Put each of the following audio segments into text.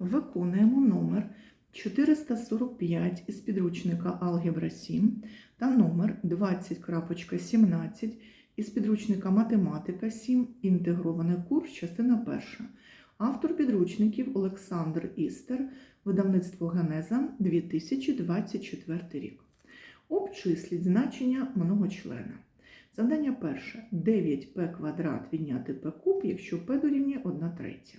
Виконуємо номер 445 із підручника Алгебра 7 та номер 20.17 із підручника Математика 7. Інтегрований курс, частина перша. Автор підручників Олександр Істер, видавництво Генеза 2024 рік. Обчисліть значення многочлена. Завдання перше. 9p квадрат відняти p куб, якщо p дорівнює 1 третя.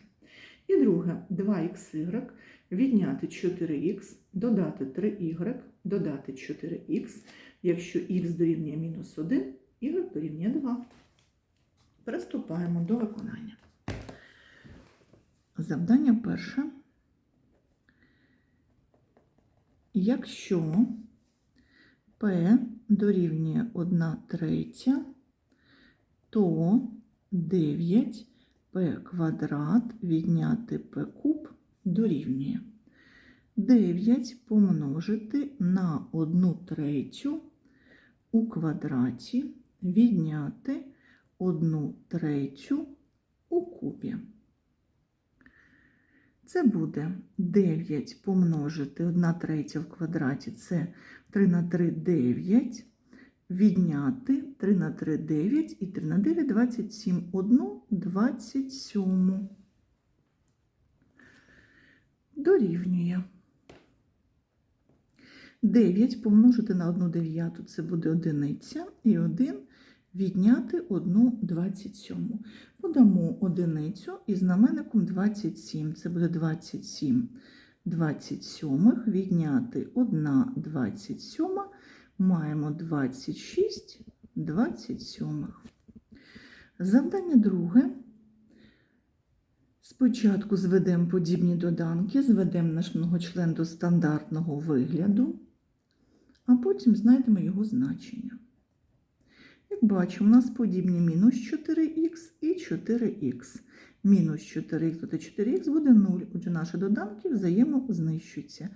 І друге 2xy відняти 4х, додати 3y, додати 4х, якщо х дорівнює мінус 1, y дорівнює 2. Приступаємо до виконання. Завдання перше. Якщо p дорівнює 1 третя, то 9 p квадрат відняти p куб дорівнює 9 помножити на 1 третю у квадраті відняти 1 третю у кубі. Це буде 9 помножити 1 третя в квадраті, це 3 на 3 9, відняти 3 на 3 9 і 3 на 9 27, 1 27. Дорівнює. 9 помножити на 1 дев'яту, це буде одиниця, і 1 відняти 1 27. Подамо одиницю і знаменником 27. Це буде 27 27 відняти 1 27. Маємо 26 27. Завдання друге. Спочатку зведемо подібні доданки, зведемо наш многочлен до стандартного вигляду, а потім знайдемо його значення. Як бачимо, у нас подібні мінус 4х і 4х. Мінус 4х додати 4х буде 0. Отже, наші доданки взаємознищуються.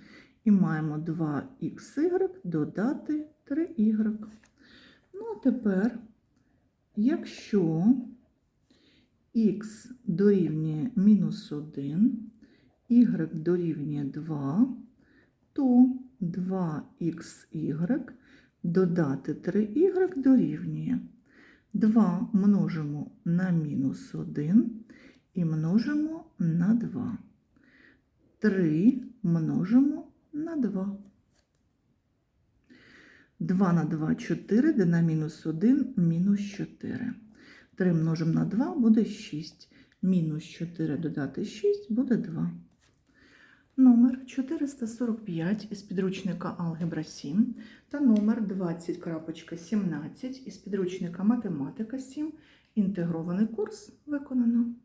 І маємо 2xy додати 3y. Ну, а тепер, якщо х дорівнює мінус 1, y дорівнює 2, то 2xy додати 3y дорівнює 2 множимо на мінус 1 і множимо на 2. 3 множимо на 2. 2 на 2 4, де на мінус 1 мінус 4. 3 множимо на 2 буде 6. Мінус 4 додати 6 буде 2. Номер 445 із підручника Алгебра 7 та номер 20.17 із підручника Математика 7. Інтегрований курс виконано.